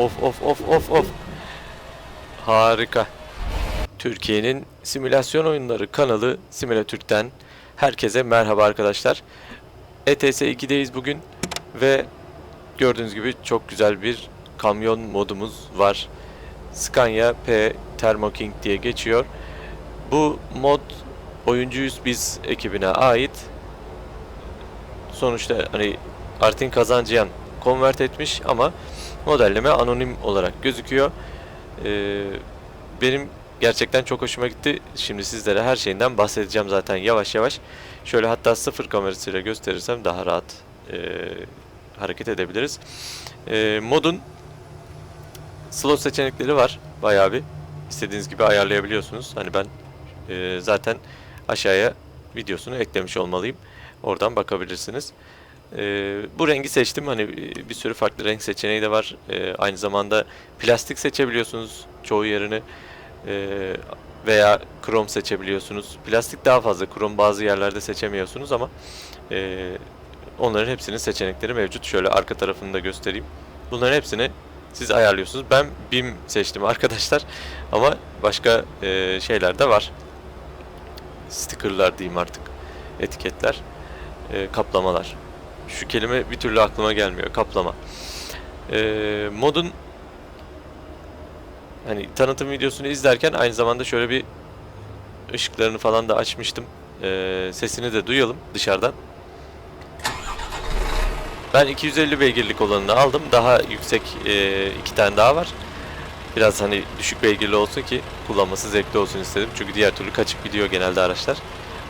Of of of of of. Harika. Türkiye'nin simülasyon oyunları kanalı Simülatürk'ten herkese merhaba arkadaşlar. ETS 2'deyiz bugün ve gördüğünüz gibi çok güzel bir kamyon modumuz var. Scania P Thermo King diye geçiyor. Bu mod oyuncuyuz biz ekibine ait. Sonuçta hani Artin Kazancıyan convert etmiş ama modelleme anonim olarak gözüküyor. Ee, benim gerçekten çok hoşuma gitti. Şimdi sizlere her şeyinden bahsedeceğim zaten yavaş yavaş. Şöyle hatta sıfır kamerasıyla gösterirsem daha rahat e, hareket edebiliriz. E, modun slot seçenekleri var bayağı bir. İstediğiniz gibi ayarlayabiliyorsunuz. Hani ben e, zaten aşağıya videosunu eklemiş olmalıyım. Oradan bakabilirsiniz. E, bu rengi seçtim. Hani e, bir sürü farklı renk seçeneği de var. E, aynı zamanda plastik seçebiliyorsunuz çoğu yerini. E, veya krom seçebiliyorsunuz. Plastik daha fazla. Krom bazı yerlerde seçemiyorsunuz ama e, onların hepsinin seçenekleri mevcut. Şöyle arka tarafını da göstereyim. Bunların hepsini siz ayarlıyorsunuz. Ben BIM seçtim arkadaşlar. Ama başka e, şeyler de var. Stickerlar diyeyim artık. Etiketler. e, kaplamalar. Şu kelime bir türlü aklıma gelmiyor. Kaplama. E, modun hani tanıtım videosunu izlerken aynı zamanda şöyle bir ışıklarını falan da açmıştım. E, sesini de duyalım dışarıdan. Ben 250 beygirlik olanını aldım. Daha yüksek e, iki tane daha var. Biraz hani düşük beygirli olsun ki kullanması zevkli olsun istedim. Çünkü diğer türlü kaçıp gidiyor genelde araçlar.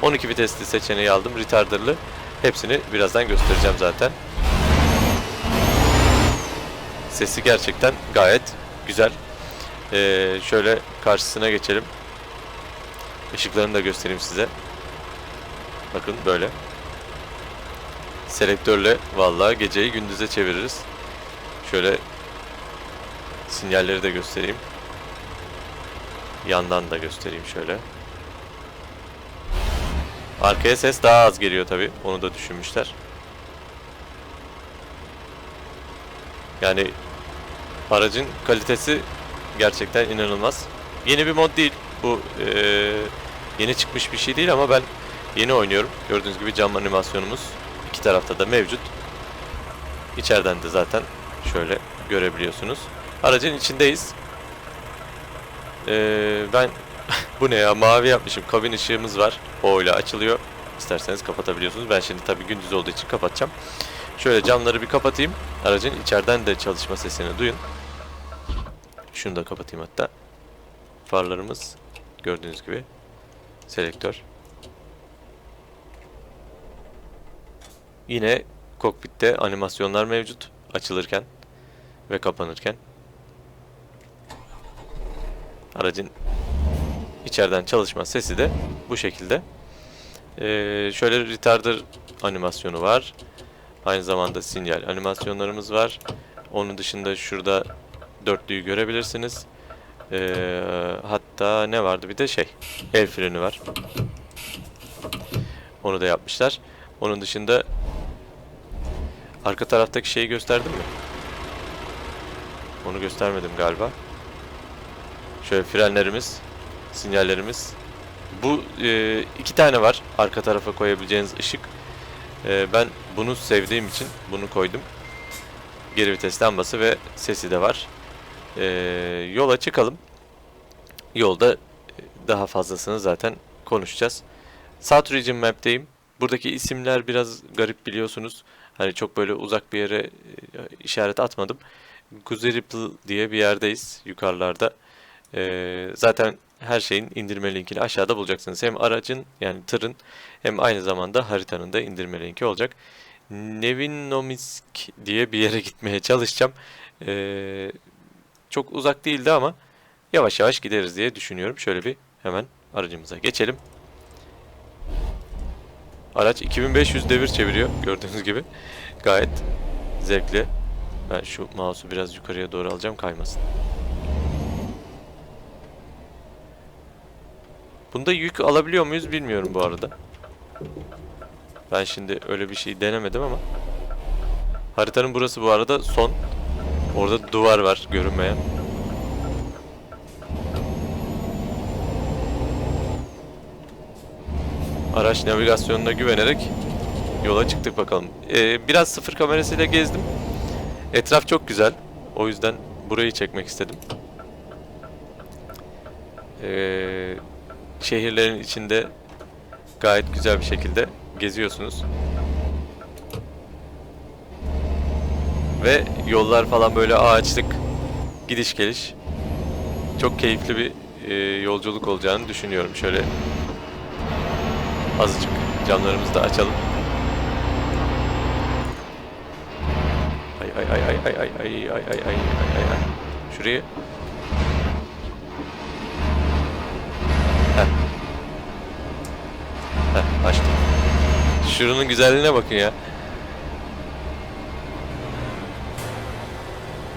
12 vitesli seçeneği aldım. Retarder'lı. Hepsini birazdan göstereceğim zaten. Sesi gerçekten gayet güzel. Ee, şöyle karşısına geçelim. Işıklarını da göstereyim size. Bakın böyle. Selektörle vallahi geceyi gündüze çeviririz. Şöyle sinyalleri de göstereyim. Yandan da göstereyim şöyle. Arkaya ses daha az geliyor tabi. Onu da düşünmüşler. Yani aracın kalitesi gerçekten inanılmaz. Yeni bir mod değil. Bu eee, yeni çıkmış bir şey değil ama ben yeni oynuyorum. Gördüğünüz gibi cam animasyonumuz iki tarafta da mevcut. İçeriden de zaten şöyle görebiliyorsunuz. Aracın içindeyiz. Ee, ben bu ne ya mavi yapmışım. Kabin ışığımız var. O ile açılıyor. İsterseniz kapatabiliyorsunuz. Ben şimdi tabii gündüz olduğu için kapatacağım. Şöyle camları bir kapatayım. Aracın içeriden de çalışma sesini duyun. Şunu da kapatayım hatta. Farlarımız gördüğünüz gibi. Selektör. Yine kokpitte animasyonlar mevcut açılırken ve kapanırken. Aracın içeriden çalışma sesi de bu şekilde. Ee, şöyle retarder animasyonu var. Aynı zamanda sinyal animasyonlarımız var. Onun dışında şurada dörtlüyü görebilirsiniz. Ee, hatta ne vardı bir de şey el freni var. Onu da yapmışlar. Onun dışında arka taraftaki şeyi gösterdim mi? Onu göstermedim galiba. Şöyle frenlerimiz, sinyallerimiz. Bu e, iki tane var arka tarafa koyabileceğiniz ışık. E, ben bunu sevdiğim için bunu koydum. Geri vites lambası ve sesi de var. E, yola çıkalım. Yolda daha fazlasını zaten konuşacağız. South Region Map'teyim. Buradaki isimler biraz garip biliyorsunuz. Hani çok böyle uzak bir yere e, işaret atmadım. Guzeripl diye bir yerdeyiz yukarılarda. Ee, zaten her şeyin indirme linkini aşağıda bulacaksınız. Hem aracın yani tırın hem aynı zamanda haritanın da indirme linki olacak. Nevinomisk diye bir yere gitmeye çalışacağım. Ee, çok uzak değildi ama yavaş yavaş gideriz diye düşünüyorum. Şöyle bir hemen aracımıza geçelim. Araç 2500 devir çeviriyor gördüğünüz gibi. Gayet zevkli. Ben şu mouse'u biraz yukarıya doğru alacağım kaymasın. Bunda yük alabiliyor muyuz bilmiyorum bu arada. Ben şimdi öyle bir şey denemedim ama. Haritanın burası bu arada son. Orada duvar var görünmeyen. Araç navigasyonuna güvenerek yola çıktık bakalım. Ee, biraz sıfır kamerasıyla gezdim. Etraf çok güzel. O yüzden burayı çekmek istedim. Ee, şehirlerin içinde gayet güzel bir şekilde geziyorsunuz. Ve yollar falan böyle ağaçlık gidiş geliş. Çok keyifli bir e, yolculuk olacağını düşünüyorum. Şöyle azıcık camlarımızı da açalım. Ay ay ay ay ay ay ay ay ay ay ay ay. Şurayı açtım. Şuranın güzelliğine bakın ya.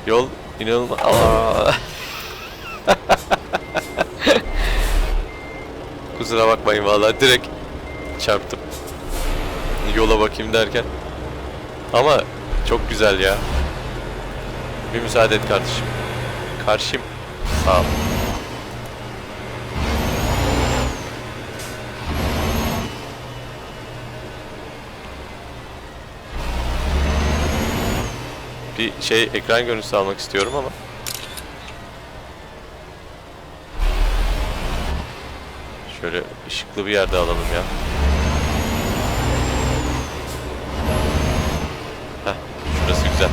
Yol inanılmaz. Kusura bakmayın vallahi direkt çarptım. Yola bakayım derken. Ama çok güzel ya. Bir müsaade et kardeşim. Karşım. Sağ ol. Bir şey ekran görüntüsü almak istiyorum ama. Şöyle ışıklı bir yerde alalım ya. Heh, şurası güzel.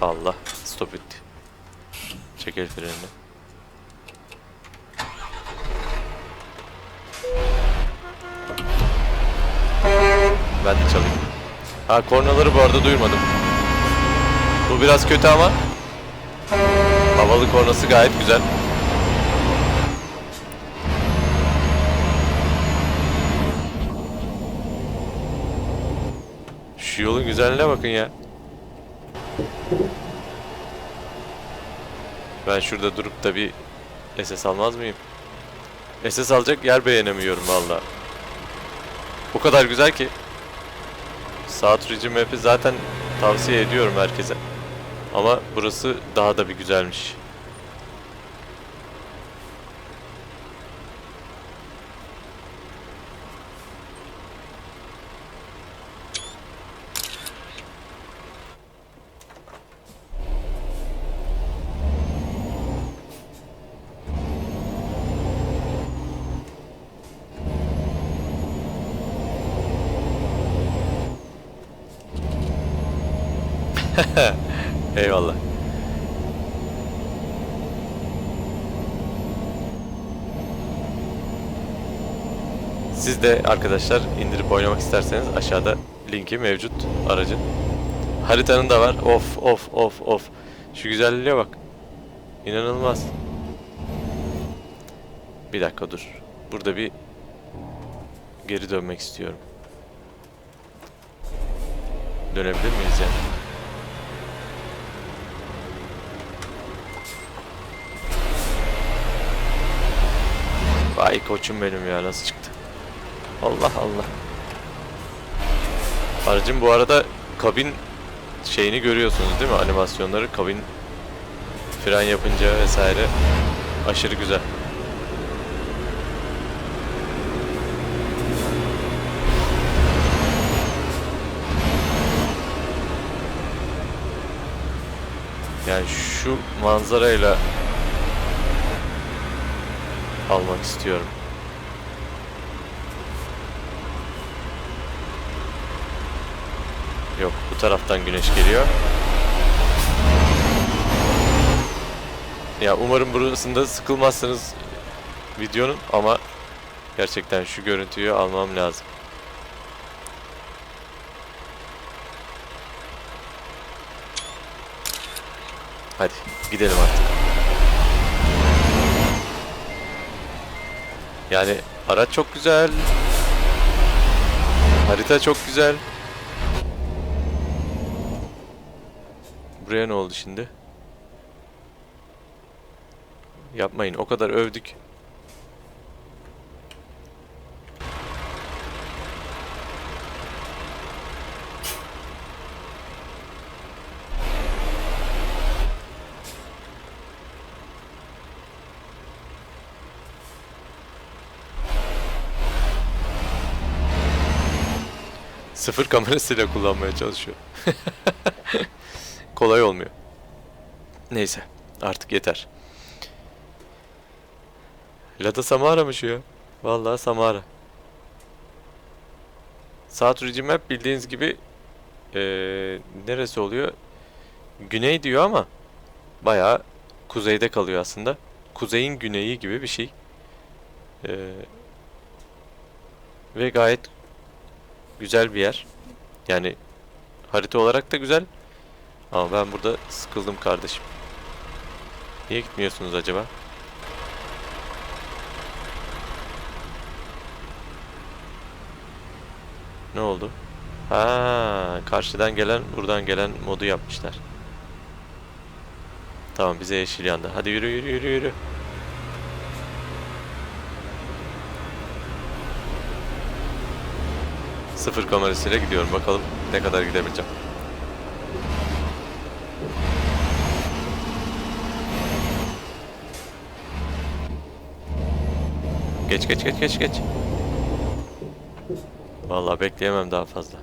Allah, stop etti. Çek el frenini. Ben de çalayım. Ha kornaları bu arada duymadım. Bu biraz kötü ama havalı kornası gayet güzel. Şu yolun güzelliğine bakın ya. Ben şurada durup da bir SS almaz mıyım? SS alacak yer beğenemiyorum valla. O kadar güzel ki. South Ridge Map'i zaten tavsiye ediyorum herkese. Ama burası daha da bir güzelmiş. Eyvallah. Siz de arkadaşlar indirip oynamak isterseniz aşağıda linki mevcut aracın. Haritanın da var. Of of of of. Şu güzelliğe bak. İnanılmaz. Bir dakika dur. Burada bir geri dönmek istiyorum. Dönebilir miyiz ya? Vay koçum benim ya nasıl çıktı? Allah Allah. Aracın bu arada kabin şeyini görüyorsunuz değil mi? Animasyonları kabin fren yapınca vesaire aşırı güzel. Yani şu manzarayla almak istiyorum. Yok bu taraftan güneş geliyor. Ya umarım burasında sıkılmazsınız videonun ama gerçekten şu görüntüyü almam lazım. Hadi gidelim artık. Yani araç çok güzel. Harita çok güzel. Buraya ne oldu şimdi? Yapmayın o kadar övdük. Sıfır kamerasıyla kullanmaya çalışıyor. Kolay olmuyor. Neyse artık yeter. Lada Samara mı şu ya? Vallahi Samara. Region Map bildiğiniz gibi eee, neresi oluyor? Güney diyor ama bayağı kuzeyde kalıyor aslında. Kuzeyin güneyi gibi bir şey. Eee, ve gayet güzel bir yer. Yani harita olarak da güzel. Ama ben burada sıkıldım kardeşim. Niye gitmiyorsunuz acaba? Ne oldu? Ha, karşıdan gelen, buradan gelen modu yapmışlar. Tamam bize yeşil yandı. Hadi yürü yürü yürü yürü. Sıfır kamerasıyla gidiyorum. Bakalım ne kadar gidebileceğim. Geç geç geç geç geç. Vallahi bekleyemem daha fazla.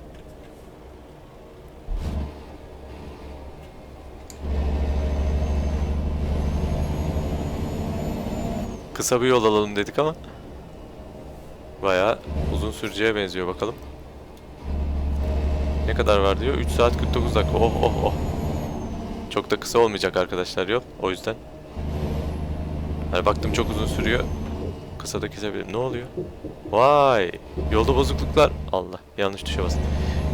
Kısa bir yol alalım dedik ama bayağı uzun süreceğe benziyor bakalım. Ne kadar var diyor? 3 saat 49 dakika. Oh oh oh. Çok da kısa olmayacak arkadaşlar yol. O yüzden. Hani baktım çok uzun sürüyor. Kısa da kesebilirim. Ne oluyor? Vay! Yolda bozukluklar. Allah yanlış tuşa bastım.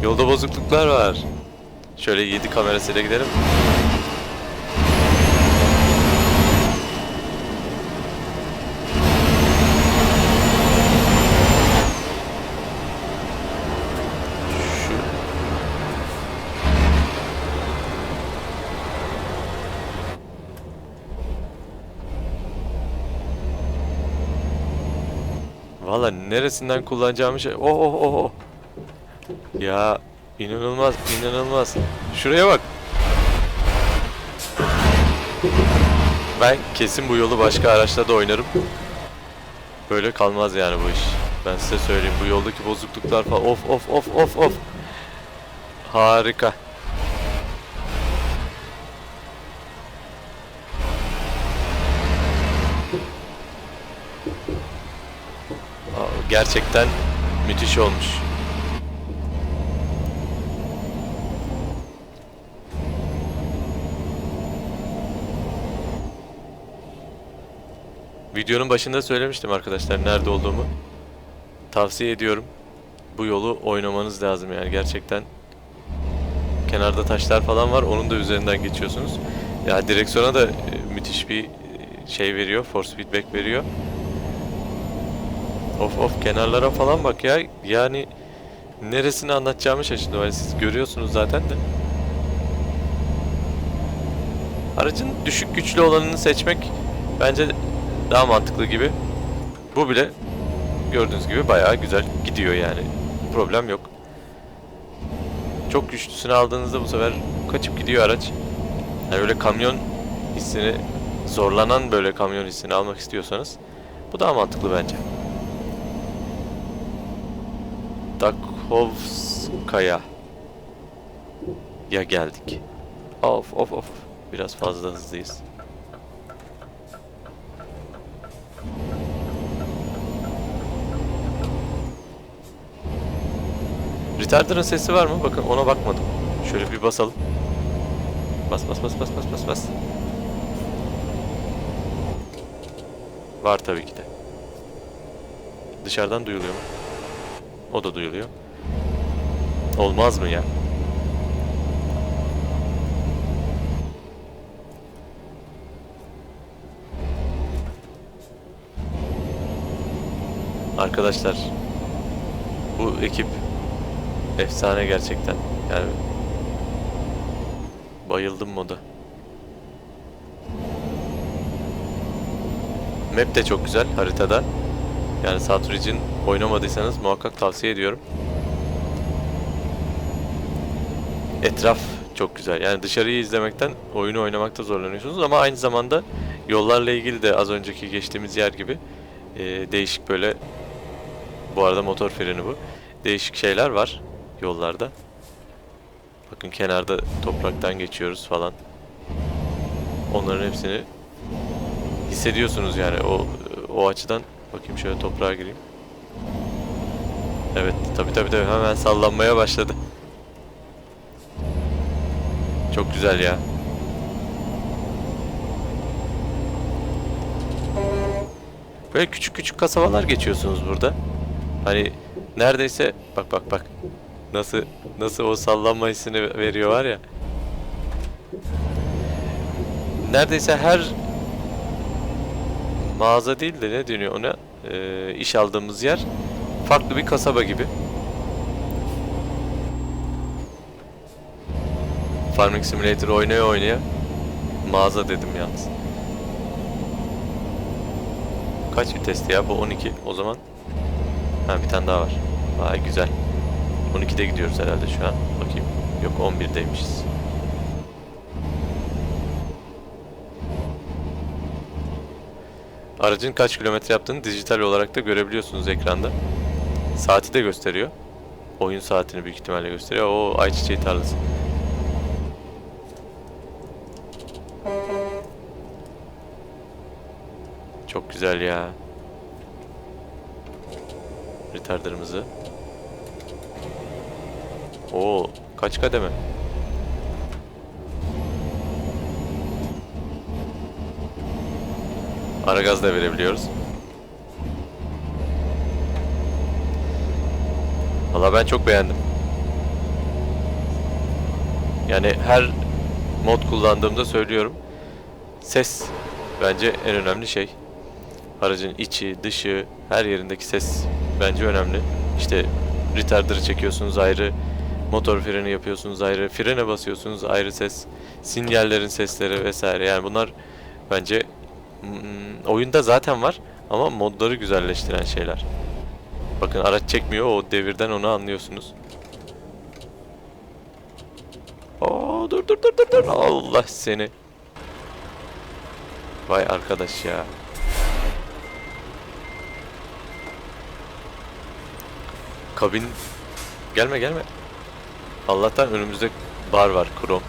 Yolda bozukluklar var. Şöyle 7 kamerasıyla gidelim. Valla neresinden kullanacağımı şey... Oh oh oh oh. Ya inanılmaz inanılmaz. Şuraya bak. Ben kesin bu yolu başka araçla da oynarım. Böyle kalmaz yani bu iş. Ben size söyleyeyim bu yoldaki bozukluklar falan. Of of of of of. Harika. Gerçekten müthiş olmuş. Videonun başında söylemiştim arkadaşlar nerede olduğumu. Tavsiye ediyorum. Bu yolu oynamanız lazım yani gerçekten. Kenarda taşlar falan var. Onun da üzerinden geçiyorsunuz. Ya direksiyona da e, müthiş bir e, şey veriyor. Force feedback veriyor. Of of kenarlara falan bak ya. Yani neresini anlatacağımı şaşırdım. Hani siz görüyorsunuz zaten de. Aracın düşük güçlü olanını seçmek bence daha mantıklı gibi. Bu bile gördüğünüz gibi bayağı güzel gidiyor yani. Problem yok. Çok güçlüsünü aldığınızda bu sefer kaçıp gidiyor araç. Yani öyle kamyon hissini zorlanan böyle kamyon hissini almak istiyorsanız bu daha mantıklı bence. Dakhovskaya. Ya geldik. Of of of. Biraz fazla hızlıyız. Retarder'ın sesi var mı? Bakın ona bakmadım. Şöyle bir basalım. Bas bas bas bas bas bas bas. Var tabii ki de. Dışarıdan duyuluyor mu? O da duyuluyor. Olmaz mı ya? Arkadaşlar bu ekip efsane gerçekten. Yani bayıldım moda. Map de çok güzel haritada. Yani Region oynamadıysanız muhakkak tavsiye ediyorum. Etraf çok güzel. Yani dışarıyı izlemekten oyunu oynamakta zorlanıyorsunuz ama aynı zamanda yollarla ilgili de az önceki geçtiğimiz yer gibi e, değişik böyle bu arada motor freni bu. Değişik şeyler var. yollarda. Bakın kenarda topraktan geçiyoruz falan. Onların hepsini hissediyorsunuz yani o o açıdan. Bakayım şöyle toprağa gireyim. Evet tabi tabi tabi hemen sallanmaya başladı. Çok güzel ya. Böyle küçük küçük kasabalar geçiyorsunuz burada. Hani neredeyse bak bak bak. Nasıl nasıl o sallanma hissini veriyor var ya. Neredeyse her mağaza değil de ne deniyor ona Ee, iş aldığımız yer farklı bir kasaba gibi. Farming Simulator oynaya oynaya mağaza dedim yalnız. Kaç viteste ya? Bu 12. O zaman ha bir tane daha var. Vay güzel. 12'de gidiyoruz herhalde şu an. Bakayım. Yok 11'deymişiz. Aracın kaç kilometre yaptığını dijital olarak da görebiliyorsunuz ekranda. Saati de gösteriyor. Oyun saatini büyük ihtimalle gösteriyor. O ayçiçeği tarlası. Çok güzel ya. Retarderımızı. Oo, kaç kademe? Ara gaz da verebiliyoruz. Valla ben çok beğendim. Yani her mod kullandığımda söylüyorum. Ses bence en önemli şey. Aracın içi, dışı, her yerindeki ses bence önemli. İşte retarder'ı çekiyorsunuz ayrı, motor freni yapıyorsunuz ayrı, frene basıyorsunuz ayrı ses, sinyallerin sesleri vesaire. Yani bunlar bence oyunda zaten var ama modları güzelleştiren şeyler. Bakın araç çekmiyor o devirden onu anlıyorsunuz. Oo dur dur dur dur dur. Allah seni. Vay arkadaş ya. Kabin gelme gelme. Allah'tan önümüzde bar var krom.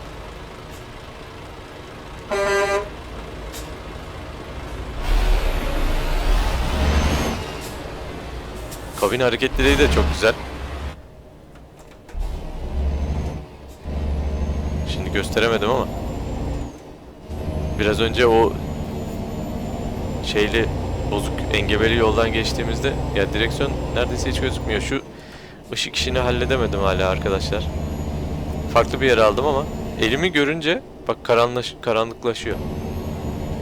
Kabin hareketleri de çok güzel. Şimdi gösteremedim ama. Biraz önce o şeyli bozuk engebeli yoldan geçtiğimizde ya direksiyon neredeyse hiç gözükmüyor. Şu ışık işini halledemedim hala arkadaşlar. Farklı bir yere aldım ama elimi görünce bak karanlaş karanlıklaşıyor.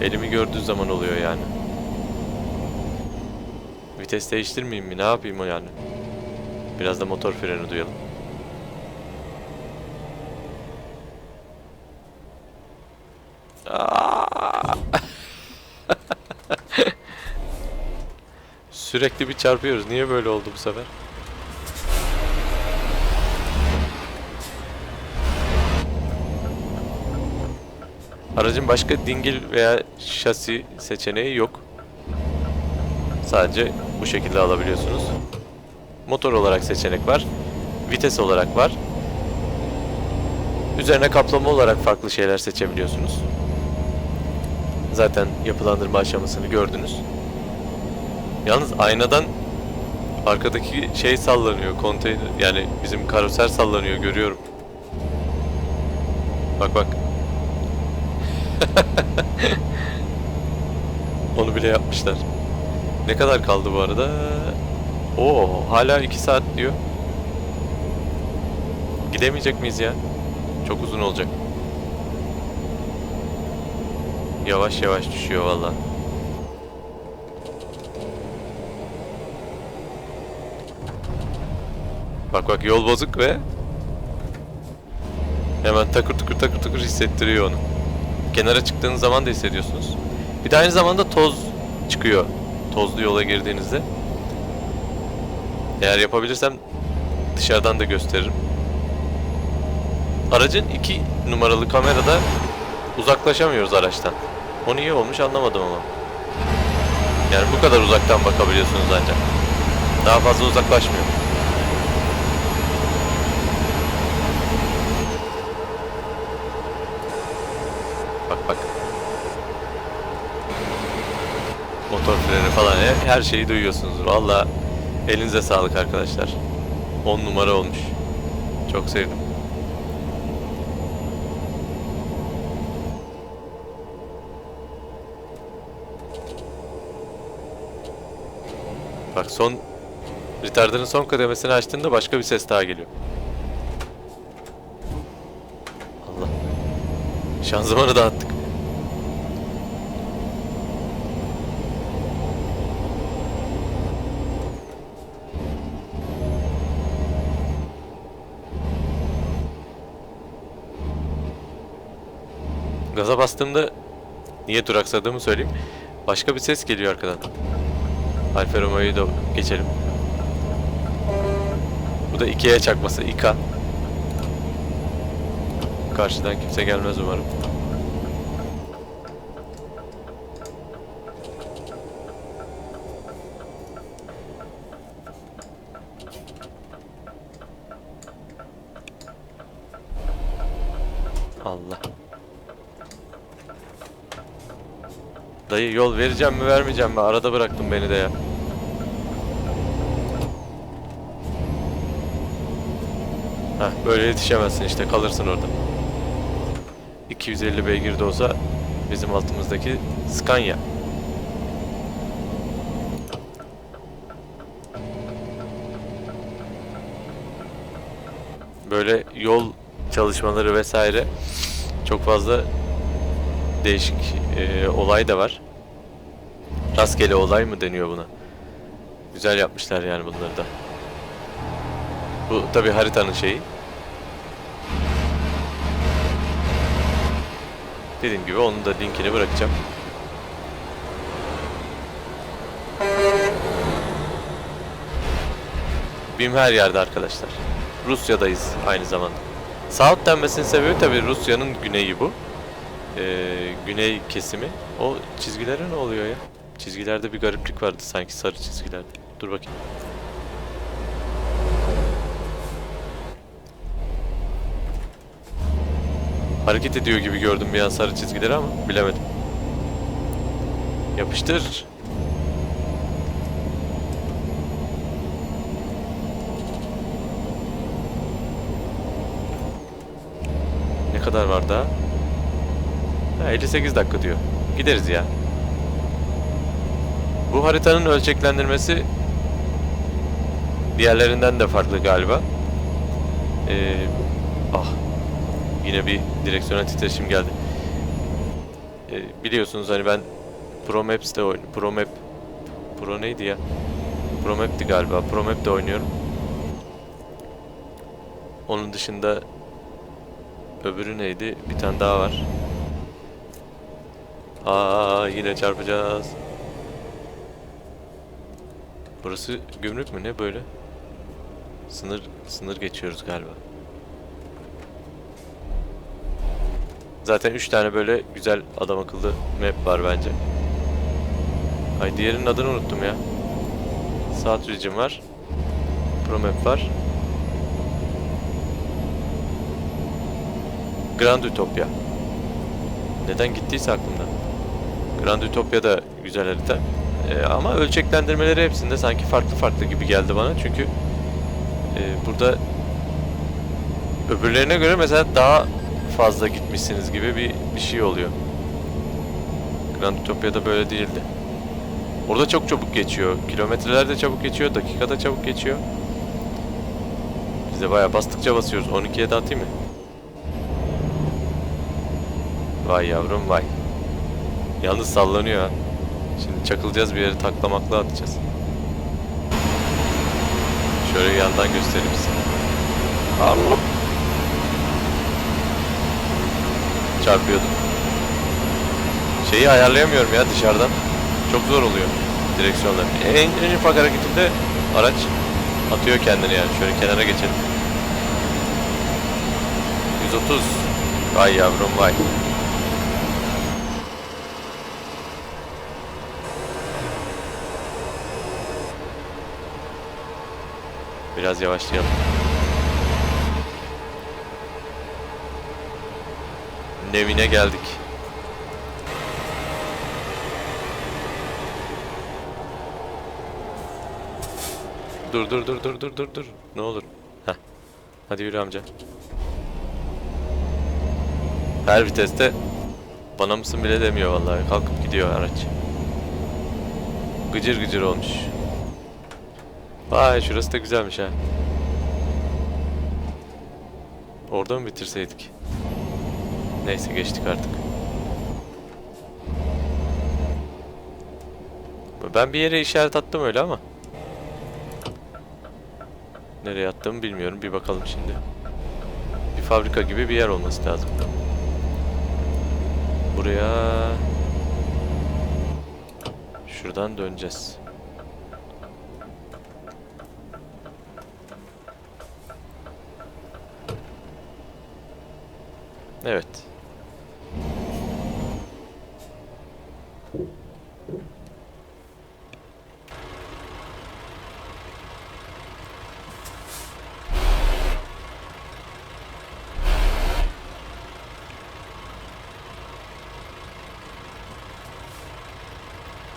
Elimi gördüğü zaman oluyor yani. Vites değiştirmeyeyim mi? Ne yapayım o yani? Biraz da motor freni duyalım. Sürekli bir çarpıyoruz. Niye böyle oldu bu sefer? Aracın başka dingil veya şasi seçeneği yok. Sadece bu şekilde alabiliyorsunuz. Motor olarak seçenek var. Vites olarak var. Üzerine kaplama olarak farklı şeyler seçebiliyorsunuz. Zaten yapılandırma aşamasını gördünüz. Yalnız aynadan arkadaki şey sallanıyor. Konteyner yani bizim karoser sallanıyor görüyorum. Bak bak. Onu bile yapmışlar. Ne kadar kaldı bu arada? Oo, hala 2 saat diyor. Gidemeyecek miyiz ya? Çok uzun olacak. Yavaş yavaş düşüyor valla. Bak bak yol bozuk ve hemen takır takır takır takır hissettiriyor onu. Kenara çıktığınız zaman da hissediyorsunuz. Bir de aynı zamanda toz çıkıyor tozlu yola girdiğinizde. Eğer yapabilirsem dışarıdan da gösteririm. Aracın iki numaralı kamerada uzaklaşamıyoruz araçtan. O niye olmuş anlamadım ama. Yani bu kadar uzaktan bakabiliyorsunuz ancak. Daha fazla uzaklaşmıyor. motor freni falan he- her şeyi duyuyorsunuz. Valla elinize sağlık arkadaşlar. 10 numara olmuş. Çok sevdim. Bak son retarder'ın son kademesini açtığında başka bir ses daha geliyor. Allah. Şanzımanı dağıttık. Bastığımda niye duraksadığımı söyleyeyim. Başka bir ses geliyor arkadan. Alfa Romeo'yu da geçelim. Bu da Ikea'ya çakması. Ika. Karşıdan kimse gelmez umarım. Allah. Dayı yol vereceğim mi vermeyeceğim mi? Arada bıraktın beni de ya. Heh, böyle yetişemezsin işte kalırsın orada. 250 beygir de olsa bizim altımızdaki Scania. Böyle yol çalışmaları vesaire çok fazla değişik e, olay da var. Rastgele olay mı deniyor buna? Güzel yapmışlar yani bunları da. Bu tabi haritanın şeyi. Dediğim gibi onun da linkini bırakacağım. BİM her yerde arkadaşlar. Rusya'dayız aynı zamanda. South denmesinin sebebi tabi Rusya'nın güneyi bu. Ee, güney kesimi. O çizgilere ne oluyor ya? Çizgilerde bir gariplik vardı sanki sarı çizgilerde. Dur bakayım. Hareket ediyor gibi gördüm bir an sarı çizgileri ama bilemedim. Yapıştır. Ne kadar var daha? Ha, 58 dakika diyor. Gideriz ya. Bu haritanın ölçeklendirmesi diğerlerinden de farklı galiba. Ee, ah Yine bir direksiyona titreşim geldi. Ee, biliyorsunuz hani ben Pro Maps'te oyun Pro Map Pro neydi ya? Pro Map'ti galiba. Pro Map'te oynuyorum. Onun dışında öbürü neydi? Bir tane daha var. Aa yine çarpacağız. Burası gümrük mü ne böyle? Sınır sınır geçiyoruz galiba. Zaten 3 tane böyle güzel adam akıllı map var bence. Ay diğerinin adını unuttum ya. South Region var. Pro Map var. Grand Utopia. Neden gittiyse aklımdan. Grand Utopia da güzel harita. Ee, ama ölçeklendirmeleri hepsinde sanki farklı farklı gibi geldi bana. Çünkü e, burada öbürlerine göre mesela daha fazla gitmişsiniz gibi bir, bir şey oluyor. Grand Utopia'da böyle değildi. Orada çok çabuk geçiyor. Kilometreler de çabuk geçiyor. Dakikada çabuk geçiyor. Biz de bayağı bastıkça basıyoruz. 12'ye de atayım mı? Vay yavrum vay. Yalnız sallanıyor ha. Şimdi çakılacağız bir yere taklamakla atacağız. Şöyle yandan göstereyim size. Allah. çarpıyordum. Şeyi ayarlayamıyorum ya dışarıdan. Çok zor oluyor direksiyonlar. En, en ufak hareketinde araç atıyor kendini yani. Şöyle kenara geçelim. 130. Vay yavrum vay. biraz yavaşlayalım. Nevin'e geldik. Dur dur dur dur dur dur dur. Ne olur. Heh. Hadi yürü amca. Her viteste bana mısın bile demiyor vallahi. Kalkıp gidiyor araç. Gıcır gıcır olmuş. Vay şurası da güzelmiş ha. Orada mı bitirseydik? Neyse geçtik artık. Ben bir yere işaret attım öyle ama. Nereye attığımı bilmiyorum. Bir bakalım şimdi. Bir fabrika gibi bir yer olması lazım. Buraya... Şuradan döneceğiz. Evet.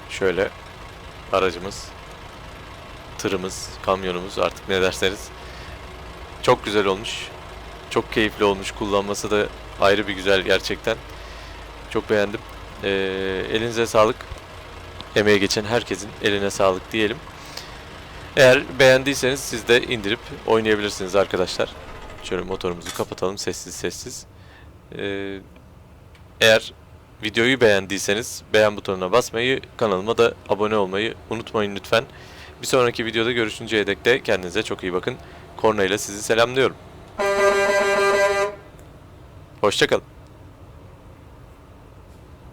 Şöyle aracımız, tırımız, kamyonumuz artık ne derseniz çok güzel olmuş. Çok keyifli olmuş. Kullanması da ayrı bir güzel gerçekten. Çok beğendim. Ee, elinize sağlık. Emeğe geçen herkesin eline sağlık diyelim. Eğer beğendiyseniz siz de indirip oynayabilirsiniz arkadaşlar. Şöyle motorumuzu kapatalım sessiz sessiz. Ee, eğer videoyu beğendiyseniz beğen butonuna basmayı, kanalıma da abone olmayı unutmayın lütfen. Bir sonraki videoda görüşünceye dek de kendinize çok iyi bakın. Korna ile sizi selamlıyorum. Hoşçakalın.